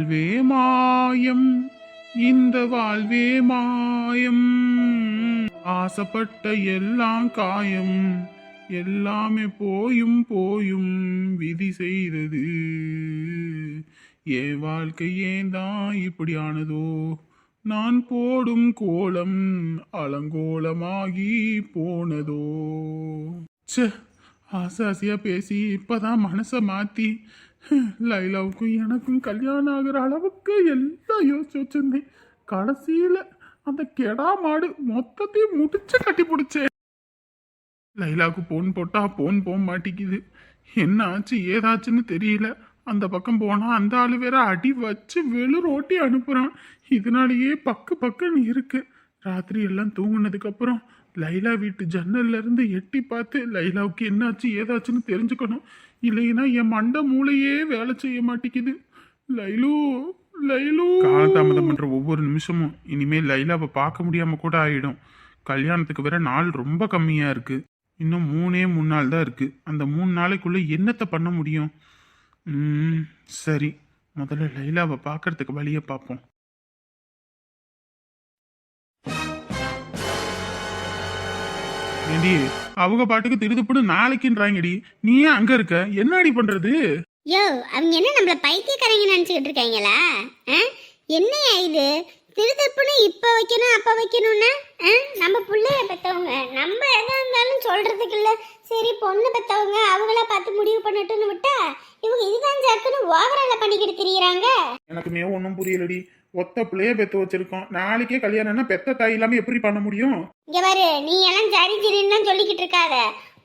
வாழ்வே மாயம். இந்த வாழ்வே மாயம். ஆசைப்பட்ட எல்லாம் காயம். எல்லாமே போயும் போயும் விதி செய்தது. என் வாழ்க்கை ஏன் தான் இப்படியானதோ? நான் போடும் கோலம் அலங்கோலமாகி போனதோ? ச்சே ஆசை ஆசையா பேசி இப்பதான் மனசை மாத்தி லைலாவுக்கும் எனக்கும் கல்யாணம் ஆகிற அளவுக்கு எல்லாம் யோசிச்சு வச்சிருந்தேன் கடைசியில் அந்த கெடா மாடு மொத்தத்தையும் முடிச்சு கட்டி பிடிச்சேன் லைலாவுக்கு போன் போட்டா போன் போக மாட்டேங்குது. என்ன ஆச்சு ஏதாச்சுன்னு தெரியல. அந்த பக்கம் போனால் அந்த ஆள் வேற அடி வச்சு வெளு ரோட்டி அனுப்புறான். இதனாலேயே பக்கு பக்குன்னு இருக்கு. ராத்திரி எல்லாம் தூங்கினதுக்கப்புறம் அப்புறம் லைலா வீட்டு ஜன்னல்ல இருந்து எட்டி பார்த்து லைலாவுக்கு என்னாச்சு? ஏதாச்சுன்னு தெரிஞ்சுக்கணும். இல்லைன்னா என் மண்டை மூளையே வேலை செய்ய மாட்டேங்குது. லைலு லைலு. காலதாமதம் பண்ற ஒவ்வொரு நிமிஷமும் இனிமேல் லைலாவை பார்க்க முடியாம கூட ஆயிடும். கல்யாணத்துக்கு வேற நாள் ரொம்ப கம்மியா இருக்கு. இன்னும் மூணே மூணு நாள் தான் இருக்கு. அந்த மூணு நாளைக்குள்ள என்னத்தை பண்ண முடியும்? சரி. முதல்ல லைலாவை பார்க்கறதுக்கு வழியை பார்ப்போம். ஏண்டி அவங்க பாட்டுக்கு திருதுப்படு நாளைக்குன்றாங்கடி. நீ ஏன் அங்க இருக்க என்னடி பண்றது? யோ அவங்க என்ன நம்மள பைத்தியக்காரங்க நினைச்சுக்கிட்டு இருக்காங்களா? ஆ? என்னையா இது? திருத்தப்புன்னு இப்போ வைக்கணும் அப்போ வைக்கணும்னா? நம்ம பிள்ளைய பெற்றவங்க நம்ம எதா இருந்தாலும் சொல்றதுக்கு இல்ல சரி பொண்ணு பெற்றவங்க அவங்களா பார்த்து முடிவு பண்ணட்டும்னு விட்டா இவங்க இதுதான் ஜாக்குன்னு ஓவரால பண்ணிக்கிட்டு திரியிறாங்க. எனக்குமே ஒன்றும் புரியலடி. ஒத்த பிள்ளைய பெத்து வச்சிருக்கோம். நாளைக்கே கல்யாணம்னா பெத்த தாய் இல்லாம எப்படி பண்ண முடியும்? இங்க பாரு நீ எல்லாம் சரி சரின்னு சொல்லிக்கிட்டு இருக்காத.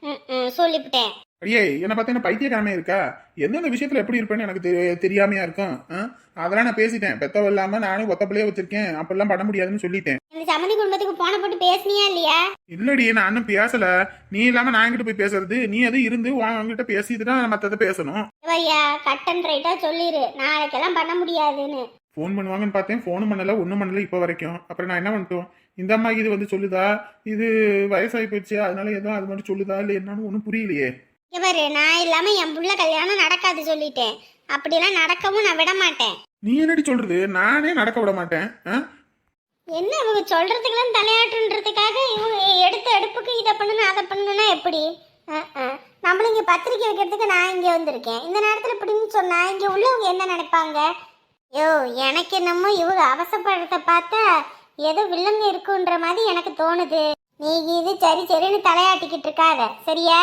ம், ம், சொல்லிவிட்டேன் அடியே என்ன பார்த்தா என்ன பைத்தியக்காரமே இருக்கா? எந்தெந்த விஷயத்துல எப்படி இருப்பேன்னு எனக்கு தெரி- தெரியாமையா இருக்கும் ஆ? அதெல்லாம் நான் பேசிட்டேன். பெத்தவ இல்லாம நானும் ஒத்த பிள்ளைய வச்சிருக்கேன். அப்பெல்லாம் பண்ண முடியாதுன்னு சொல்லிட்டேன். இந்த சம்மந்தி குடும்பத்துக்கு போன போட்டு பேசுனியா இல்லையா? இல்லடி நான் இன்னும் பேசல. நீ இல்லாம நான் என்கிட்ட போய் பேசுறது. நீ அது இருந்து உன்கிட்ட பேசிட்டு தான் மத்தத பேசணும். ஐயா கட் அண்ட் ரைட்டா சொல்லிடு நாளைக்கெல்லாம் பண்ண முடியாதுன்னு. ஃபோன் பண்ணுவாங்கன்னு பார்த்தேன். ஃபோனும் பண்ணல ஒன்றும் பண்ணல இப்போ வரைக்கும். அப்புறம் நான் என்ன பண்ணிட்டோம்? இந்த அம்மா இது வந்து சொல்லுதா? இது வயசாகி போயிடுச்சு. அதனால ஏதோ அது மட்டும் சொல்லுதா? இல்லை என்னன்னு ஒன்றும் புரியலையே. இங்க பாரு நான் இல்லாம என் புள்ள கல்யாணம் நடக்காது சொல்லிட்டேன். அப்படிலாம் நடக்கவும் நான் விட மாட்டேன். நீ என்னடி சொல்றது? நானே நடக்க விட மாட்டேன் ஆ? என்ன இவங்க சொல்றதுக்கெல்லாம் தலையாட்டுன்றதுக்காக இவங்க எடுத்த எடுப்புக்கு இதை பண்ணணும் அதை பண்ணணும்னா எப்படி? அஹ், அஹ். நம்மளும் இங்க பத்திரிக்கை வைக்கிறதுக்கு நான் இங்க வந்திருக்கேன். இந்த நேரத்துல இப்படின்னு சொன்னா இங்க உள்ளவங்க என்ன நினைப்பாங்க? யோ எனக்கு என்னமோ இவங்க அவசரப்படுறத பார்த்தா ஏதோ வில்லங்க இருக்குன்ற மாதிரி எனக்கு தோணுது. நீ இது சரி சரின்னு தலையாட்டிக்கிட்டு இருக்காத சரியா?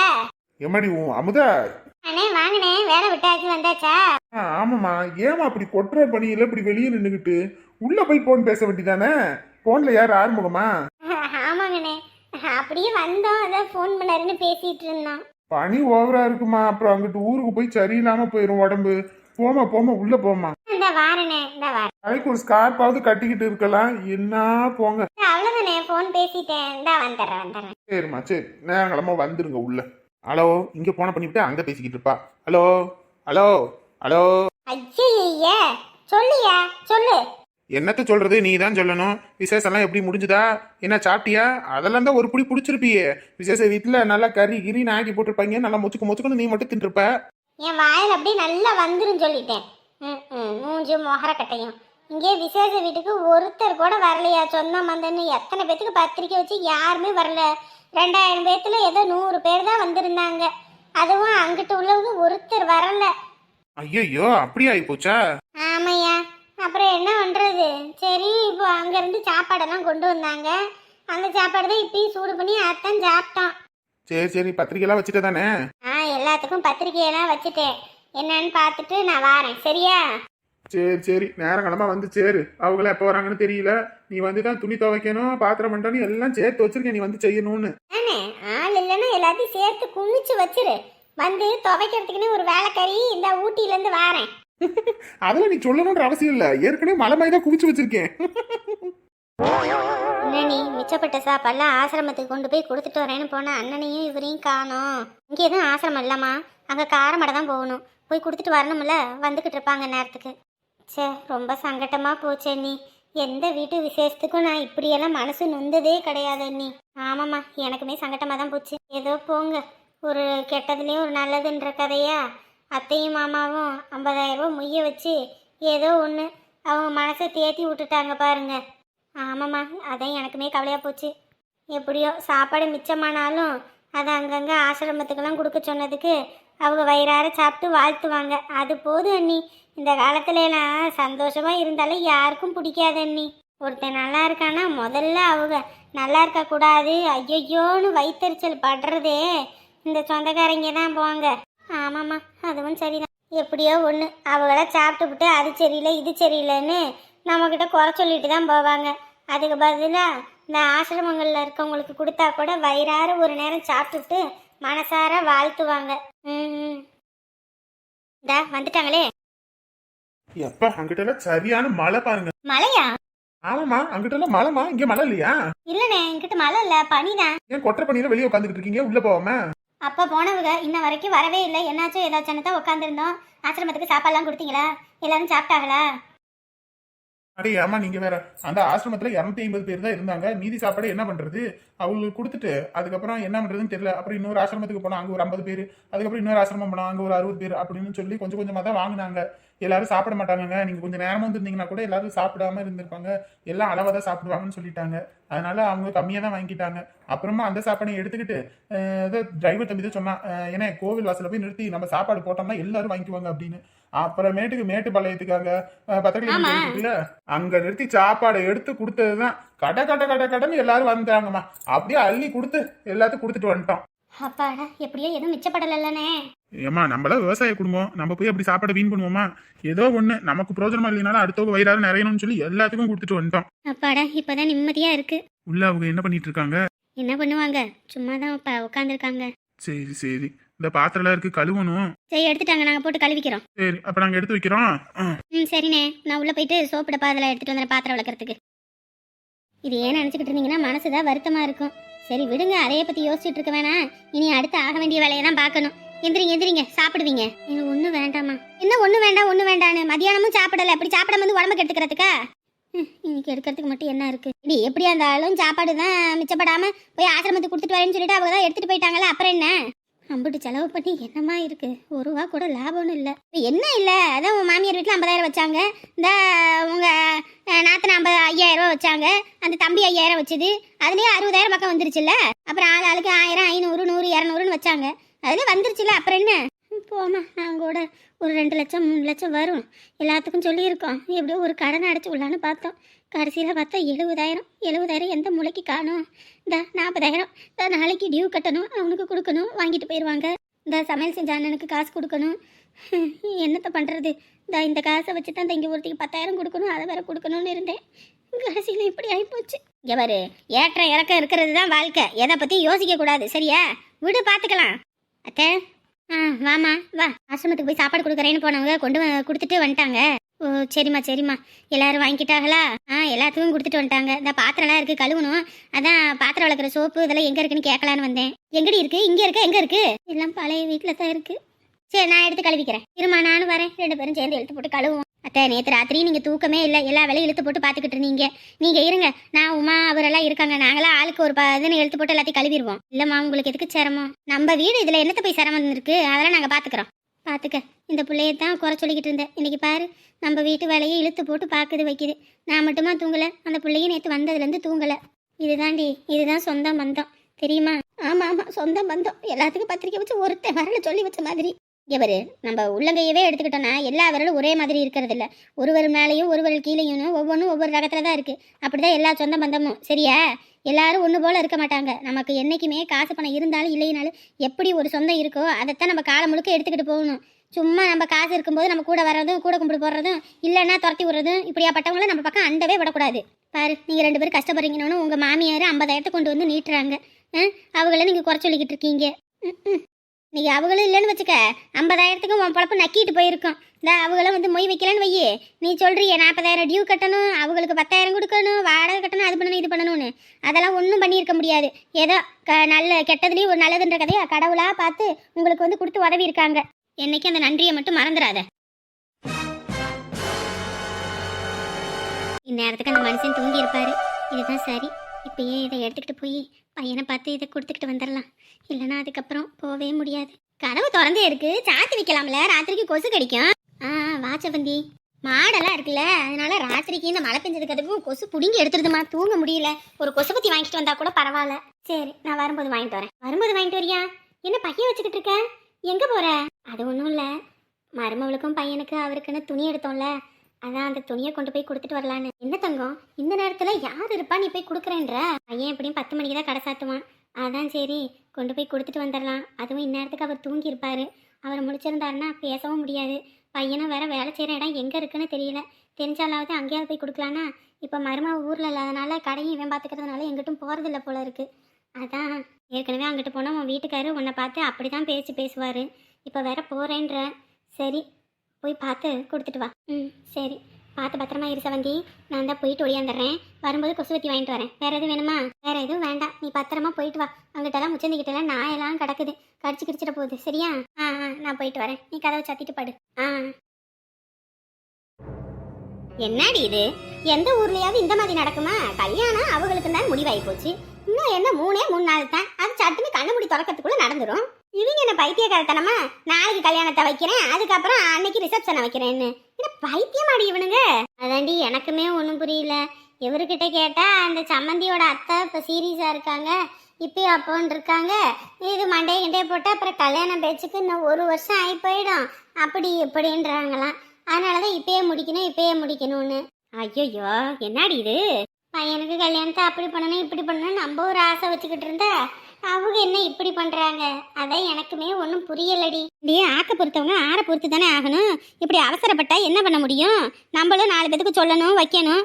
எம்மாடி உன் அமுதா? அண்ணே வாங்கண்ணே வேலை விட்டாச்சு வந்தாச்சா? ஆ, ஆமாம்மா. ஏமா அப்படி கொட்டுற பணியில இப்படி வெளியே நின்றுக்கிட்டு உள்ள போய் போன் பேச வேண்டியதானே போன்ல யார் ஆறுமுகமா? ஆமாங்கண்ணே. அப்படியே வந்தோம் அதான் ஃபோன் பண்ணாருன்னு பேசிட்டு இருந்தோம். பனி ஓவரா இருக்குமா? அப்புறம் அங்கிட்டு ஊருக்கு போய் சரியில்லாம போயிரும் உடம்பு. போமா போமா உள்ள போமா இந்த வாரண்ணே இந்த வாரம் அதுக்கு ஒரு ஸ்கார்ப்பாவது கட்டிக்கிட்டு இருக்கலாம். என்ன போங்க. அவ்வளோதானே ஃபோன் பேசிட்டேன். இந்தா வந்துடுறேன் வந்துடுறேன். சரிம்மா சரி. நேரங்களமா வந்துருங்க உள்ள. ஹலோ இங்க போன பண்ணிவிட்டு அங்க பேசிக்கிட்டு இருப்பா. Hello hello hello. ஐயே சொல்லியா சொல்லு. என்னத்த சொல்றது நீ தான் சொல்லணும். விசேஷம்லாம் எப்படி முடிஞ்சுதா? என்ன சாப்பிட்டியா? அதெல்லாம் தான் ஒரு புடி பிடிச்சிருப்பியே. விசேஷ வீட்டுல நல்லா கறி கிரி நாக்கி போட்டிருப்பாங்க. நல்லா மொச்சுக்கு மொச்சுக்கணும் நீ மட்டும் தின்றுப்ப என் வாயில் அப்படியே நல்லா வந்துரும் சொல்லிட்டேன். ம் மூஞ்சு மொகரக்கட்டையும். இங்கே விசேஷ வீட்டுக்கு ஒருத்தர் கூட வரலையா? சொந்தம் வந்தன்னு எத்தனை பேத்துக்கு பத்திரிக்கை வச்சு யாருமே வரல. ரெண்டாயிரம் பேத்துல ஏதோ நூறு பேர் தான் வந்திருந்தாங்க. அதுவும் அங்கிட்டு உள்ளவங்க ஒருத்தர் வரல. ஐயோ அப்படி ஆகி போச்சா? ஆமையா அப்புறம் என்ன பண்றது? சரி இப்போ அங்கேருந்து சாப்பாடெல்லாம் கொண்டு வந்தாங்க. அந்த சாப்பாடு தான் இப்பயும் சூடு பண்ணி அத்தான் சாப்பிட்டோம். சரி சரி பத்திரிக்கைலாம் வச்சுட்டு தானே ஆ எல்லாத்துக்கும் பத்திரிக்கையெல்லாம் வச்சுட்டேன். என்னன்னு பார்த்துட்டு நான் வாரேன். சரியா? சரி சரி நேரங்களமா வந்து சேரு. அவங்கள எப்போ வராங்கன்னு தெரியல. நீ வந்து தான் துணி துவைக்கணும் பாத்திரம் பண்ணணும் எல்லாம் சேர்த்து வச்சிருக்கேன் நீ வந்து செய்யணும்னு. ஆள் இல்லைன்னா எல்லாத்தையும் சேர்த்து குமிச்சு வச்சிரு. வந்து துவைக்கிறதுக்குன்னு ஒரு வேலைக்காரி இந்த ஊட்டியிலேருந்து வாரேன். அதெல்லாம் நீ சொல்லணுன்ற அவசியம் இல்லை. ஏற்கனவே மலை மாதிரி தான் குவிச்சு வச்சிருக்கேன். நீ மிச்சப்பட்ட சாப்பாடுலாம் ஆசிரமத்துக்கு கொண்டு போய் கொடுத்துட்டு வரேன்னு போன அண்ணனையும் இவரையும் காணோம். இங்கே எதுவும் ஆசிரமம் இல்லைம்மா அங்கே காரமடை தான் போகணும். போய் கொடுத்துட்டு வரணும்ல? வந்துக்கிட்டு இருப்பாங்க நேரத்துக்கு. ச்சே ரொம்ப சங்கட்டமாக போச்சே நீ எந்த வீட்டு விசேஷத்துக்கும் நான் இப்படியெல்லாம் மனசு நொந்ததே கிடையாது நீ ஆமாம்மா எனக்குமே சங்கட்டமாக தான் போச்சு. ஏதோ போங்க. ஒரு கெட்டதுலேயும் ஒரு நல்லதுன்ற கதையா? அத்தையும் மாமாவும் ஐம்பதாயிரரூபா முய்ய வச்சு ஏதோ ஒன்று அவங்க மனசை தேத்தி விட்டுட்டாங்க பாருங்க. ஆமாம்மா அதான் எனக்குமே கவலையாக போச்சு. எப்படியோ சாப்பாடு மிச்சமானாலும் அதை அங்கங்கே ஆசிரமத்துக்கெல்லாம் கொடுக்க சொன்னதுக்கு அவங்க வயிறார சாப்பிட்டு வாழ்த்துவாங்க. அது போதும் அண்ணி. இந்த காலத்துல எல்லாம் சந்தோஷமா இருந்தாலும் யாருக்கும் பிடிக்காது அண்ணி. ஒருத்தன் நல்லா இருக்கானா முதல்ல அவங்க நல்லா இருக்க கூடாது. ஐயையோன்னு படுறதே இந்த சொந்தக்காரங்க தான் போவாங்க. ஆமாம்மா அதுவும் சரிதான். எப்படியோ ஒன்று அவங்கள சாப்பிட்டுப்புட்டு அது சரியில்லை இது சரியில்லைன்னு நம்மக்கிட்ட குறை சொல்லிட்டு தான் போவாங்க. அதுக்கு பதிலாக இந்த ஆசிரமங்களில் இருக்கவங்களுக்கு கொடுத்தா கூட வயிறார ஒரு நேரம் சாப்பிட்டுட்டு மனசார வாழ்த்துவாங்க. ம் இந்தா வந்துட்டாங்களே? எப்ப அங்கிட்ட எல்லாம் சரியான மழை பாருங்க. மழையா? ஆமாமா அங்கிட்ட எல்லாம் மழைமா இங்க மழை இல்லையா? இல்லைண்ணே என்கிட்ட மழை இல்லை பனிதான் ஏன் கொட்டை பண்ணியில வெளியே உட்காந்துட்டு இருக்கீங்க? உள்ள போவாம? அப்போ போனவங்க இன்ன வரைக்கும் வரவே இல்லை. என்னாச்சும் ஏதாச்சும் தான் உட்காந்துருந்தோம் ஆசிரமத்துக்கு சாப்பாடுலாம் கொடுத்தீங்களா? எல்லாரும் சாப்பிட்டாங்களா? அடே ஏமா நீங்க வேற அந்த ஆசிரமத்துல இரநூத்தி ஐம்பது பேர் தான் இருந்தாங்க. மீதி சாப்பாடு என்ன பண்றது? அவங்களுக்கு கொடுத்துட்டு அதுக்கப்புறம் என்ன பண்றதுன்னு தெரியல. அப்புறம் இன்னொரு ஆசிரமத்துக்கு போனா அங்க ஒரு ஐம்பது பேர் அதுக்கப்புறம் இன்னொரு ஆசிரமம் போனா அங்க ஒரு அறுபது பேர் அப்படின்னு சொல்லி கொஞ்சம் கொஞ்சமா தான் வாங்கினாங்க. எல்லாரும் சாப்பிட மாட்டாங்க நீங்க கொஞ்சம் நேரமா வந்திருந்தீங்கன்னா கூட எல்லாரும் சாப்பிடாம இருந்திருப்பாங்க. எல்லாம் அளவா தான் சாப்பிடுவாங்கன்னு சொல்லிட்டாங்க. அதனால அவங்க கம்மியா தான் வாங்கிட்டாங்க அப்புறமா அந்த சாப்பாடை எடுத்துக்கிட்டு டிரைவர் தம்பி தான் சொன்னான் ஏன்னா கோவில் வாசலில் போய் நிறுத்தி நம்ம சாப்பாடு போட்டோம்னா எல்லாரும் வாங்கிக்குவாங்க அப்படின்னு. அப்புறமேட்டுக்கு மேட்டுப்பாளையத்துக்காக அஹ், பத்திரிக்கை அங்க நிறுத்தி சாப்பாடு எடுத்து கொடுத்ததுதான். கடை கடை கடை கடைன்னு எல்லாரும் வந்தாங்கம்மா அப்படியே அள்ளி கொடுத்து எல்லாத்துக்கும் கொடுத்துட்டு வந்துட்டோம். அப்பாடா எப்படியோ எதுவும் மிச்சப்படலைல்லண்ணே. ஏமா நம்மள விவசாய குடும்பம். நம்ம போய் அப்படி சாப்பாடு வீண் பண்ணுவோமா? ஏதோ ஒண்ணு. நமக்கு பிரோஜனமா இல்லைனாலும் அடுத்தவங்க வயிறாறு நிறையணும்னு சொல்லி எல்லாத்துக்கும் கொடுத்துட்டு வந்துட்டோம். அப்பாடா இப்போதான் நிம்மதியாக இருக்கு. உள்ள அவங்க என்ன பண்ணிட்டு இருக்காங்க? என்ன பண்ணுவாங்க? சும்மா தான் உட்காந்துருக்காங்க சரி சரி. இந்த பாத்திரம் இருக்கு கழுவணும். சரி எடுத்துட்டாங்க. நாங்கள் போட்டு கழுவிக்கிறோம். சரி அப்ப நாங்க எடுத்து வைக்கிறோம். ம் சரிண்ணே. நான் உள்ளே போயிட்டு சோப்பு டப்பா அதெல்லாம் எடுத்துகிட்டு வந்துடுறேன் பாத்திரம் விளக்கறதுக்கு. இது ஏன் நினச்சிக்கிட்டு இருந்தீங்கன்னா மனசு தான் வருத்தமாக இருக்கும். சரி விடுங்க. அதைய பற்றி யோசிச்சுட்டு இருக்க வேணாம். இனி அடுத்து ஆக வேண்டிய வேலையை தான் பார்க்கணும். எந்திரிங்க எந்திரிங்க. சாப்பிடுவீங்க. எனக்கு ஒன்றும் வேண்டாமா என்ன ஒன்றும் வேண்டாம் ஒன்றும் வேண்டான்னு மதியானமும் சாப்பிடல. அப்படி சாப்பிடாம வந்து உடம்புக்கு எடுத்துக்கிறதுக்கா ம், இன்னைக்கு எடுக்கிறதுக்கு மட்டும் என்ன இருக்கு? இடி எப்படியா இருந்தாலும் சாப்பாடு தான் மிச்சப்படாம போய் ஆசிரமத்துக்கு கொடுத்துட்டு வரேன்னு சொல்லிட்டு அவங்க தான் எடுத்துட்டு போயிட்டாங்களே. அப்புறம் என்ன? அம்பிட்டு செலவு பண்ணி என்னமா இருக்கு? ஒரு ரூபா கூட லாபம்னு இல்லை. என்ன இல்லை? அதான் உன் மாமியார் வீட்டில் ஐம்பதாயிரம் வச்சாங்க. இந்த உங்க நாத்தனை ஐம்பது ஐயாயிரம் ரூபா வச்சாங்க. அந்த தம்பி ஐயாயிரம் வச்சது. அதுலேயே அறுபதாயிரம் பக்கம் வந்துருச்சுல்ல? அப்புறம் ஆள் ஆளுக்கு ஆயிரம் ஐநூறு நூறு இரநூறுன்னு வச்சாங்க. அதுல வந்துருச்சுல்ல? அப்புறம் என்ன? போமா நான் கூட ஒரு ரெண்டு லட்சம் மூணு லட்சம் வரும். எல்லாத்துக்கும் சொல்லியிருக்கோம். எப்படியோ ஒரு கடன் அடைச்சி விடலான்னு பார்த்தோம். கடைசியில் பார்த்தா எழுபதாயிரம். எழுபதாயிரம் எந்த மூளைக்கு காணும்? இந்த நாற்பதாயிரம் இந்த நாளைக்கு டியூ கட்டணும். அவனுக்கு கொடுக்கணும். வாங்கிட்டு போயிடுவாங்க இந்த சமையல் செஞ்ச அண்ணனுக்கு காசு கொடுக்கணும். என்னத்தை பண்ணுறது இந்த இந்த காசை வச்சு தான் இங்கே ஒருத்திக்கு பத்தாயிரம் கொடுக்கணும். அதை வேற கொடுக்கணும்னு இருந்தேன். கடைசியில் இப்படி ஆகிப்போச்சு இங்கே பாரு ஏற்ற இறக்கம் இருக்கிறது தான் வாழ்க்கை. எதை பற்றி யோசிக்க கூடாது. சரியா? விடு பார்த்துக்கலாம் அத்தை. ஆ வாமா வா. ஆசிரமத்துக்கு போய் சாப்பாடு கொடுக்குறேன்னு போனவங்க கொண்டு கொடுத்துட்டு வந்துட்டாங்க. ஓ சரிம்மா சரிம்மா. எல்லாரும் வாங்கிட்டாங்களா ஆ எல்லாத்துக்கும் கொடுத்துட்டு வந்துட்டாங்க. இந்த பாத்திரம்லாம் இருக்குது கழுவணும். அதான் பாத்திரம் வளர்க்குற சோப்பு இதெல்லாம் எங்கே இருக்குன்னு கேட்கலான்னு வந்தேன். எங்கடி இருக்குது இங்கே இருக்கா? எங்கே இருக்குது எல்லாம் பழைய வீட்டில் தான் இருக்குது சரி நான் எடுத்து கழுவிக்கிறேன். இருமா நானும் வரேன். ரெண்டு பேரும் சேர்ந்து எழுத்து போட்டு கழுவுவோம். அத்தை நேற்று ராத்திரி நீங்கள் தூக்கமே இல்லை. எல்லா வேலையும் இழுத்து போட்டு பார்த்துக்கிட்டு இருந்தீங்க. நீங்கள் இருங்க. நான் உமா அவரெல்லாம் இருக்காங்க. நாங்களாம் ஆளுக்கு ஒரு பதினு எழுத்து போட்டு எல்லாத்தையும் கழுவிடுவோம். இல்லைம்மா உங்களுக்கு எதுக்கு சிரமம்? நம்ம வீடு இதில் என்னத்தை போய் சிரமம் இருக்கு? அதெல்லாம் நாங்கள் பார்த்துக்குறோம். பார்த்துக்க இந்த பிள்ளைய தான் குறை சொல்லிக்கிட்டு இருந்தேன். இன்றைக்கி பாரு நம்ம வீட்டு வேலையை இழுத்து போட்டு பார்க்குது வைக்குது. நான் மட்டுமா தூங்கலை? அந்த பிள்ளையும் நேற்று வந்ததுலேருந்து தூங்கலை. இதுதாண்டி இதுதான் சொந்த பந்தம். தெரியுமா? ஆமாம் ஆமாம் சொந்த பந்தம். எல்லாத்துக்கும் பத்திரிக்கை வச்சு ஒருத்தன் வரல சொல்லி வச்ச மாதிரி. எவரு நம்ம உள்ளங்கையவே எடுத்துக்கிட்டோம்னா எல்லா விரலும் ஒரே மாதிரி இருக்கிறது இல்ல ஒருவர் மேலேயும் ஒருவர் கீழேயும் ஒவ்வொன்றும் ஒவ்வொரு ரகத்தில் தான் இருக்குது அப்படி தான் எல்லா சொந்த பந்தமும் சரியா? எல்லாரும் ஒன்று போல இருக்க மாட்டாங்க. நமக்கு என்னைக்குமே காசு பணம் இருந்தாலும் இல்லைனாலும் எப்படி ஒரு சொந்தம் இருக்கோ அதைத்தான் நம்ம காலம் முழுக்க எடுத்துக்கிட்டு போகணும். சும்மா நம்ம காசு இருக்கும்போது நம்ம கூட வர்றதும் கூட கும்பிட்டு போடுறதும் இல்லைன்னா துரத்தி விடுறதும் இப்படியாப்பட்டவங்கள நம்ம பக்கம் அண்டவே விடக்கூடாது. பாரு நீங்கள் ரெண்டு பேரும் கஷ்டப்படுறீங்கன்னு உங்கள் மாமியார் ஐம்பதாயிரத்தை கொண்டு வந்து நீட்டுறாங்க. ஆ? அவங்கள நீங்கள் குறை சொல்லிக்கிட்டு இருக்கீங்க. நீ அவங்களும் இல்லைன்னு வச்சுக்க ஐம்பதாயிரத்துக்கும் உன் பழப்பு நக்கிட்டு போயிருக்கோம். இந்த அவங்களும் வந்து மொய் வைக்கலன்னு வையே. நீ சொல்கிறிய நாற்பதாயிரம் டியூ கட்டணும் அவங்களுக்கு பத்தாயிரம் கொடுக்கணும் வாடகை கட்டணும் அது பண்ணணும் இது பண்ணணும்னு. அதெல்லாம் ஒன்றும் பண்ணியிருக்க முடியாது. ஏதோ க நல்ல கெட்டதுலேயும் ஒரு நல்லதுன்ற கதையை கடவுளாக பார்த்து உங்களுக்கு வந்து கொடுத்து உதவி இருக்காங்க என்னைக்கு அந்த நன்றியை மட்டும் மறந்துடாத. இந்நேரத்துக்கு அந்த மனுஷன் தூங்கி இருப்பாரு இதுதான் சரி. இப்பயே இதை எடுத்துக்கிட்டு போய் பையனை பார்த்து இதை கொடுத்துக்கிட்டு வந்துடலாம். இல்லைன்னா அதுக்கப்புறம் போகவே முடியாது. கதவு திறந்தே இருக்கு. சாத்தி வைக்கலாம்ல. ராத்திரிக்கு கொசு கடிக்கும். ஆ வாச்சபந்தி மாடெல்லாம் இருக்குல்ல. அதனால ராத்திரிக்கு இந்த மழை பெஞ்சதுக்கு அதுக்கும் கொசு புடுங்கி எடுத்துருதுமா தூங்க முடியல. ஒரு கொசு பத்தி வாங்கிட்டு வந்தா கூட பரவாயில்ல. சரி நான் வரும்போது வாங்கிட்டு வரேன். வரும்போது வாங்கிட்டு வரியா? என்ன பையன் வச்சுக்கிட்டு இருக்க? எங்க போற? அது ஒன்றும் இல்லை. மருமவளுக்கும் பையனுக்கு அவருக்குன்னு துணி எடுத்தோம்ல. அதான் அந்த துணியை கொண்டு போய் கொடுத்துட்டு வரலான்னு. என்ன தங்கம்? இந்த நேரத்துல யார் இருப்பா? நீ போய் கொடுக்குறேன்ற. பையன் எப்படியும் பத்து மணிக்கு தான் கடை சாத்துவான். அதான் சரி கொண்டு போய் கொடுத்துட்டு வந்துடலாம். அதுவும் இந்நேரத்துக்கு அவர் தூங்கி இருப்பாரு. அவர் முடிச்சிருந்தாருன்னா பேசவும் முடியாது. பையனும் வேற வேலை செய்கிற இடம் எங்கே இருக்குன்னு தெரியல. தெரிஞ்சாலாவது அங்கேயாவது போய் கொடுக்கலான்னா இப்போ மருமக ஊரில் இல்லாதனால கடையும் இவன் பார்த்துக்கிறதுனால எங்கிட்டும் போகிறதில்ல போல இருக்கு. அதான் ஏற்கனவே அங்கிட்டு போனால் உன் வீட்டுக்காரு உன்னை பார்த்து அப்படி தான் பேசி பேசுவார். இப்போ வேற போகிறேன்ற சரி போய் பார்த்து கொடுத்துட்டு வா. ம். சரி. பார்த்து பத்திரமா இரு சவந்தி. நான் தான் போயிட்டு ஒடியாந்துடுறேன் வரும்போது கொசுவத்தி வாங்கிட்டு வரேன். வேற எதுவும் வேணுமா? வேற எதுவும் வேண்டாம். நீ பத்திரமா போயிட்டு வா. அங்கிட்டலாம் முச்சந்திக்கிட்டலாம் நாயெல்லாம் கிடக்குது. கடிச்சு கிடிச்சிட போகுது. சரியா? ஆ ஆ நான் போயிட்டு வரேன். நீ கதவை சத்திட்டு படு. ஆ. என்னடி இது? எந்த ஊர்லயாவது இந்த மாதிரி நடக்குமா? கல்யாணம் அவங்களுக்கு தான் முடிவாகி போச்சு. இன்னும் என்ன மூணே மூணு நாள் தான். அது சட்டுன்னு கண்ணு முடி திறக்கிறதுக்குள்ள நடந்துரும். இவங்க என்ன பைத்தியக்காரத்தனமா? நாளைக்கு கல்யாணத்தை வைக்கிறேன் அதுக்கப்புறம் அன்னைக்கு ரிசப்ஷனை வைக்கிறேன்னு. என்ன பைத்தியமாடி இவனுங்க? அதாண்டி எனக்குமே ஒன்றும் புரியல. இவர்கிட்ட கேட்டால் அந்த சம்மந்தியோட அத்தை இப்போ சீரியஸாக இருக்காங்க இப்போ அப்போன்னு இருக்காங்க. இது மண்டே கிண்டே போட்டால் அப்புறம் கல்யாணம் பேச்சுக்கு இன்னும் ஒரு வருஷம் ஆகி போயிடும். அப்படி இப்படின்றாங்களாம். அதனால தான் இப்பயே முடிக்கணும் இப்பயே முடிக்கணும்னு. ஐயோ என்னாடி இது? பையனுக்கு கல்யாணத்தை அப்படி பண்ணணும் இப்படி பண்ணணும் நம்ம ஒரு ஆசை வச்சுக்கிட்டு இருந்தா. அவங்க என்ன இப்படி பண்றாங்க? அதான் எனக்குமே ஒன்றும் புரியலடி. டே ஆக்க பொறுத்தவங்க ஆற பொறுத்து தானே ஆகணும். இப்படி அவசரப்பட்டா என்ன பண்ண முடியும்? நம்மளும் நாலு பேத்துக்கு சொல்லணும் வைக்கணும்.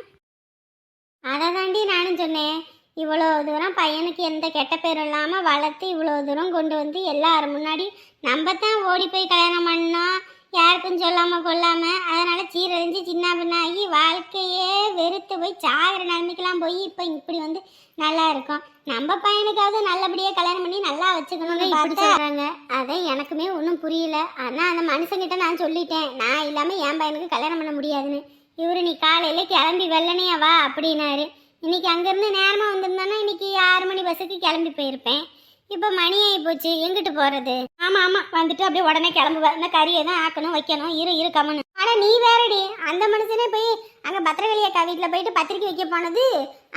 அதை தாண்டி நானும் சொன்னேன் இவ்வளோ தூரம் பையனுக்கு எந்த கெட்ட பேரும் இல்லாமல் வளர்த்து இவ்வளோ தூரம் கொண்டு வந்து எல்லாரும் முன்னாடி நம்ம தான் ஓடி போய் கல்யாணம் பண்ணோம் யாருக்கும் சொல்லாமல் கொள்ளாமல் அதனால் சீரழிஞ்சு சின்ன பின்னாகி வாழ்க்கையே வெறுத்து போய் சாகிற நிலைமைக்கெல்லாம் போய் இப்போ இப்படி வந்து நல்லா இருக்கும். நம்ம பையனுக்காவது நல்லபடியாக கல்யாணம் பண்ணி நல்லா வச்சுக்கணும்னு இப்படி சொல்கிறாங்க அதை எனக்குமே ஒன்றும் புரியல. ஆனால் அந்த மனுஷங்கிட்ட நான் சொல்லிட்டேன். நான் இல்லாமல் என் பையனுக்கு கல்யாணம் பண்ண முடியாதுன்னு. இவரு நீ காலையில கிளம்பி வெள்ளனையா வா அப்படின்னாரு. இன்னைக்கு அங்கேருந்து நேரமாக வந்திருந்தானா இன்னைக்கு ஆறு மணி பஸ்ஸுக்கு கிளம்பி போயிருப்பேன். இப்போ மணி ஆகி போச்சு எங்கிட்டு போறது? ஆமா ஆமா வந்துட்டு அப்படியே உடனே கிளம்புவ. இந்த கறியை தான் ஆக்கணும் வைக்கணும். இரு இரு கம்மனு ஆனா நீ வேறடி. அந்த மனுஷனே போய் அங்க பத்திரகாளி அக்கா வீட்டுல போயிட்டு பத்திரிக்கை வைக்க போனது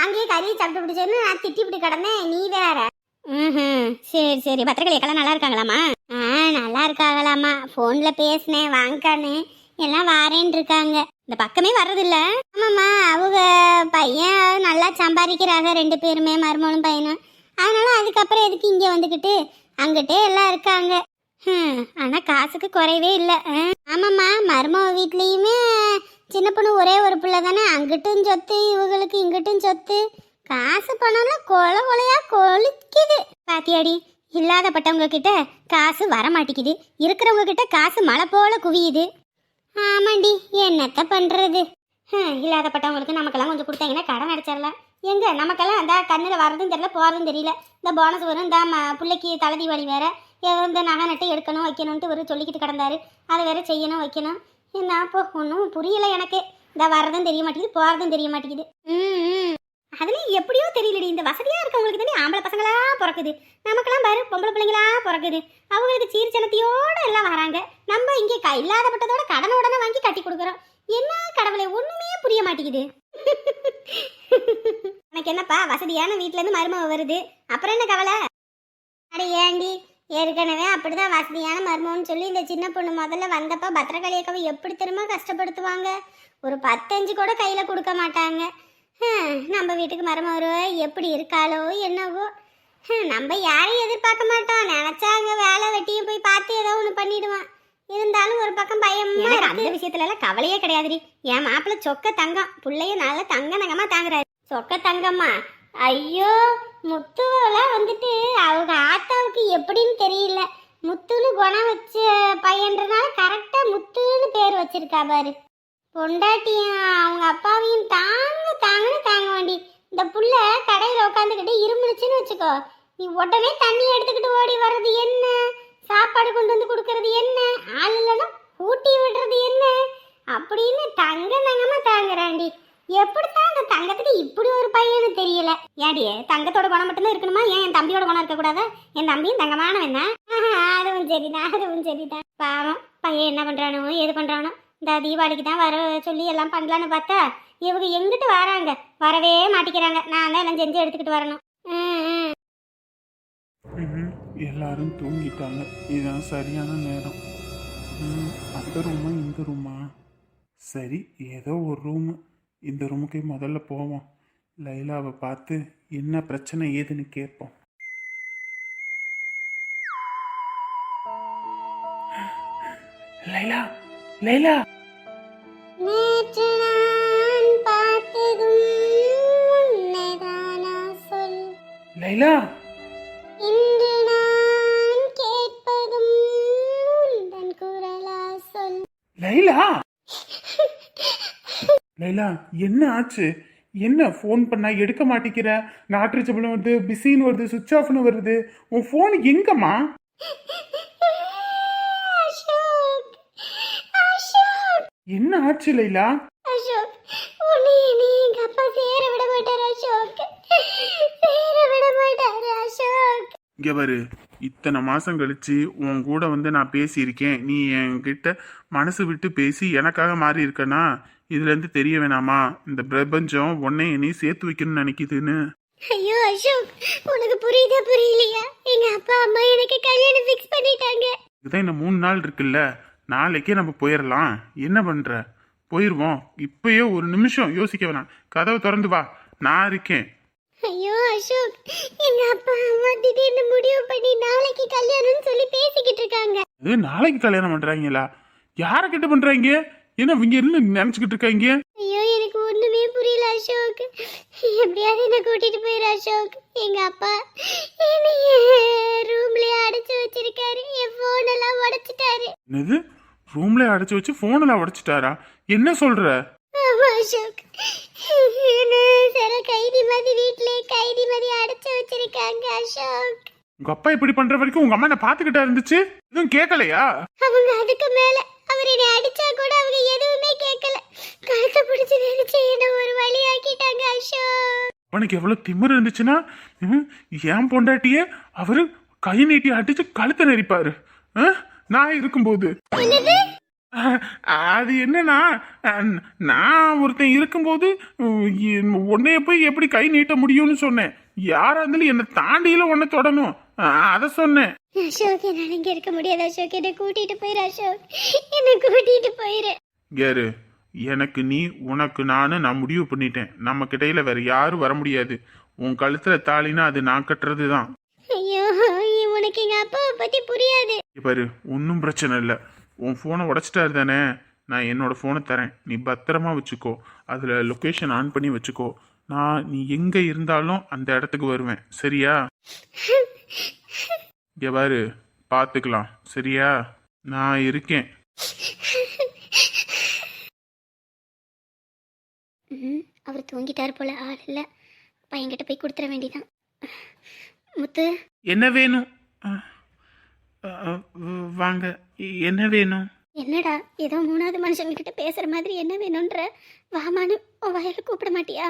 அங்கேயே கறியை சாப்பிட்டு பிடிச்சேன்னு நான் திட்டி இப்படி கிடந்தேன். நீ வேற. ம் சரி சரி. பத்திரகாளி அக்கெல்லாம் நல்லா இருக்காங்களாமா ஆ நல்லா இருக்காங்களாமா ஃபோனில் பேசினேன் வாங்கன்னு எல்லாம் வாரேன்னு இருக்காங்க. இந்த பக்கமே வர்றதில்ல. ஆமாம்மா அவங்க பையன் நல்லா சம்பாதிக்கிறாங்க. ரெண்டு பேருமே மருமகளும் பையனும். அதனால அதுக்கப்புறம் எதுக்கு இங்கே வந்துக்கிட்டு அங்கிட்டே எல்லாம் இருக்காங்க. ஆனால் காசுக்கு குறையவே இல்லை. ஆமாம்மா மருமக வீட்லேயுமே சின்ன பொண்ணு ஒரே ஒரு பிள்ளை தானே. அங்கிட்டும் சொத்து இவங்களுக்கு இங்கிட்டும் சொத்து. காசு பணம்லாம் கொல கொலையாக கொலிக்குது பாத்தியாடி இல்லாதப்பட்டவங்க கிட்ட காசு வர மாட்டேங்குது இருக்கிறவங்க கிட்ட காசு மழை போல குவியுது. ஆமாண்டி என்னத்த பண்ணுறது இல்லாதப்பட்டவங்களுக்கு நமக்கெல்லாம் கொஞ்சம் கொடுத்தாங்கன்னா கடன் அடைச்சிடலாம் எங்க? நமக்கெல்லாம் அந்த கண்ணில் வரதும் தெரியல போகிறதும் தெரியல. இந்த போனஸ் வரும் இந்த ம- பிள்ளைக்கு தலை தீபாவளி வேற. ஏதோ இந்த நகை நட்டு எடுக்கணும் வைக்கணும்ட்டு ஒரு சொல்லிக்கிட்டு கிடந்தாரு. அதை வேற செய்யணும் வைக்கணும். என்ன அப்போ ஒன்றும் புரியல எனக்கு. இந்த வர்றதும் தெரிய மாட்டேங்குது போகிறதும் தெரிய மாட்டேங்குது. ம் அதுலேயும் எப்படியோ தெரியலடி இந்த வசதியாக இருக்கவங்களுக்கு தானே ஆம்பளை பசங்களாக பிறக்குது. நமக்கெல்லாம் பாரு பொம்பளை பிள்ளைங்களா பிறக்குது. அவங்களுக்கு சீர்ச்சனத்தையோடு எல்லாம் வராங்க. நம்ம இங்கே க இல்லாதப்பட்டதோட கடனோடனே வாங்கி கட்டி கொடுக்குறோம். என்ன கடவுளை ஒண்ணுமே புரிய மாட்டேங்குது. எனக்கு என்னப்பா வசதியான வீட்ல இருந்து மருமக வருது. அப்புறம் என்ன கவலை? அட ஏண்டி ஏற்கனவே அப்படிதான் வசதியான மருமகன்னு சொல்லி இந்த சின்ன பொண்ணு முதல்ல வந்தப்ப பத்திரகாளி அக்காவை எப்படி தெரியுமா கஷ்டப்படுத்துவாங்க? ஒரு பத்தஞ்சு கூட கையில கொடுக்க மாட்டாங்க. நம்ம வீட்டுக்கு மருமக வருவ எப்படி இருக்காளோ என்னவோ. நம்ம யாரையும் எதிர்பார்க்க மாட்டோம். நினைச்சா அங்க வேலை வெட்டியும் போய் பார்த்து ஏதோ ஒன்று பண்ணிடுவான். இருந்தாலும் ஒரு பக்கம் பயமா எனக்கு. அந்த விஷயத்துல எல்லாம் கவலையே கிடையாதுடி. என் மாப்பிள்ள சொக்க தங்கம். புள்ளைய நல்ல தங்க நகமா தாங்குறாரு. சொக்க தங்கம்மா. ஐயோ முத்துவெல்லாம் வந்துட்டு அவங்க ஆத்தாவுக்கு எப்படின்னு தெரியல. முத்துன்னு குணம் வச்ச பையன்றனால கரெக்டா முத்துன்னு பேர் வச்சிருக்கா பாரு. பொண்டாட்டியும் அவங்க அப்பாவையும் தாங்க தாங்கன்னு தாங்க வேண்டி. இந்த புள்ள கடையில் உட்காந்துக்கிட்டு இருமுனுச்சுன்னு வச்சுக்கோ. நீ உடனே தண்ணி எடுத்துக்கிட்டு ஓடி வர்றது என்ன? சாப்பாடு கொண்டு வந்து கொடுக்கறது என்ன? ஆள் இல்லைன்னா ஊட்டி விடுறது என்ன? அப்படின்னு தங்க தங்கமா தாங்குறாண்டி. எப்படித்தான் அந்த தங்கத்துக்கு இப்படி ஒரு பையனு தெரியல. ஏடியே தங்கத்தோட குணம் மட்டும்தான் இருக்கணுமா? ஏன் என் தம்பியோட குணம் இருக்கக்கூடாதா? என் தம்பியும் தங்கமானவன் தான். ஆஹா, அதுவும் சரிதான் அதுவும் சரிதான். பாவம் பையன் என்ன பண்றானோ எது பண்றானோ. இந்த தீபாவளிக்கு தான் வர சொல்லி எல்லாம் பண்ணலான்னு பார்த்தா இவங்க எங்கிட்டு வராங்க? வரவே மாட்டிக்கிறாங்க நான் தான் எல்லாம் செஞ்சு எடுத்துக்கிட்டு வரணும். எல்லாரும் தூங்கிட்டாங்க. இதுதான் சரியான நேரம். அந்த ரூமா? இந்த ரூமா? சரி ஏதோ ஒரு ரூமு. இந்த ரூமுக்கே முதல்ல போவோம். லைலாவை பார்த்து என்ன பிரச்சனை ஏதுன்னு கேட்போம். லைலா லைலா! லைலா! லைலா? லைலா என்ன ஆச்சு? என்ன ஃபோன் பண்ணா எடுக்க மாட்டேங்கிற? நாட்டு சம்பளம் வருது பிஸின்னு வருது சுவிட்ச் ஆஃப்னு வருது. உன் ஃபோன் எங்கம்மா? என்ன ஆச்சு லைலா? இங்க பாரு இத்தனை மாசம் கழிச்சு உன் கூட வந்து நான் பேசியிருக்கேன். நீ என்கிட்ட மனசு விட்டு பேசி எனக்காக மாறி இருக்கனா? இதுல இருந்து தெரிய வேணாமா? இந்த பிரபஞ்சம் உன்னை நீ சேர்த்து வைக்கணும்னு நினைக்குதுன்னு. ஐயோ அசோக் உனக்கு புரியுதா புரியலையா? எங்க அப்பா அம்மா எனக்கு கல்யாணம் ஃபிக்ஸ் பண்ணிட்டாங்க. இதுதான் இன்னும் மூணு நாள் இருக்குல்ல. நாளைக்கே நம்ம போயிடலாம் என்ன பண்ற? போயிடுவோம் இப்பயே ஒரு நிமிஷம் யோசிக்க வேணாம். கதவை திறந்து வா. நான் இருக்கேன். ஐயோ அசோக் எங்க அப்பா அம்மா திடீர்னு முடிவு பண்ணி நாளைக்கு கல்யாணம்னு சொல்லி பேசிக்கிட்டு இருக்காங்க. இது நாளைக்கு கல்யாணம் பண்றாங்களா? யாரை கிட்ட பண்றாங்க? என்ன இவங்க இருந்து நினைச்சுக்கிட்டு இருக்காங்க? ஐயோ எனக்கு ஒண்ணுமே புரியல அசோக். எப்படியாவது என்ன கூட்டிட்டு போயிரு அசோக். எங்க அப்பா என்னைய ரூம்லயே அடைச்சு வச்சிருக்காரு. என் போன் எல்லாம் உடைச்சிட்டாரு. என்னது? ரூம்ல அடைச்சு வச்சு போனெல்லாம் உடைச்சிட்டாரா? என்ன சொல்ற? ஆமா அசோக். என்ன சில கைதி மாதிரி வீட்லயே கைதி மாதிரி அடைச்சு வச்சிருக்காங்க அசோக் உங்க அப்பா இப்படி பண்ற வரைக்கும் உங்க அம்மா என்ன பாத்துக்கிட்டா இருந்துச்சு? எதுவும் கேட்கலையா? அவங்க அதுக்கு மேல அவர் என்னை அடிச்சா கூட அவங்க எதுவுமே கேட்கல. கழுத்தை பிடிச்சு நினைச்சு என்ன ஒரு வழி ஆக்கிட்டாங்க அசோக். அவனுக்கு எவ்வளவு திமிரு இருந்துச்சுன்னா ம், என் பொண்டாட்டிய அவரு கை நீட்டி அடிச்சு கழுத்தை நெரிப்பாரு? நான் இருக்கும்போது. என்னது? அஹ், அது என்னன்னா நான் ஒருத்தன் இருக்கும்போது உன்னைய போய் எப்படி கை நீட்ட முடியும்னு சொன்னேன். யாரா இருந்தாலும் என்னை தாண்டியில உன்னை தொடணும். அதை சொன்னேன். அசோக் என்னால இங்க இருக்க முடியாது. அசோக் என்னை கூட்டிட்டு போயிரு அசோக். என்னை கூட்டிட்டு போயிரு. கேரு எனக்கு நீ உனக்கு நான் நான் முடிவு பண்ணிட்டேன். நம்ம கிட்டையில வேற யாரும் வர முடியாது. உன் கழுத்துல தாலினா அது நான் கட்டுறது தான் ஐயோ உனக்கு எங்க அப்பாவை பத்தி புரியாது. பாரு ஒன்றும் பிரச்சனை இல்லை. உன் ஃபோனை உடச்சிட்டாரு தானே? நான் என்னோட ஃபோனை தரேன். நீ பத்திரமா வச்சுக்கோ. அதில் லொக்கேஷன் ஆன் பண்ணி வச்சுக்கோ. நான் நீ எங்கே இருந்தாலும் அந்த இடத்துக்கு வருவேன். சரியா? இங்கே பாரு. பார்த்துக்கலாம் சரியா? நான் இருக்கேன். அவர் தூங்கிட்டார் போல. ஆள் இல்ல. பையன்கிட்ட போய் கொடுத்துட வேண்டியதான் முத்து. என்ன வேணும்? வாங்க. என்ன வேணும்? என்னடா ஏதோ மூணாவது மனுஷன்கிட்ட பேசுற மாதிரி என்ன வேணும்ன்ற? வாமான்னு உன் வயல கூப்பிட மாட்டியா?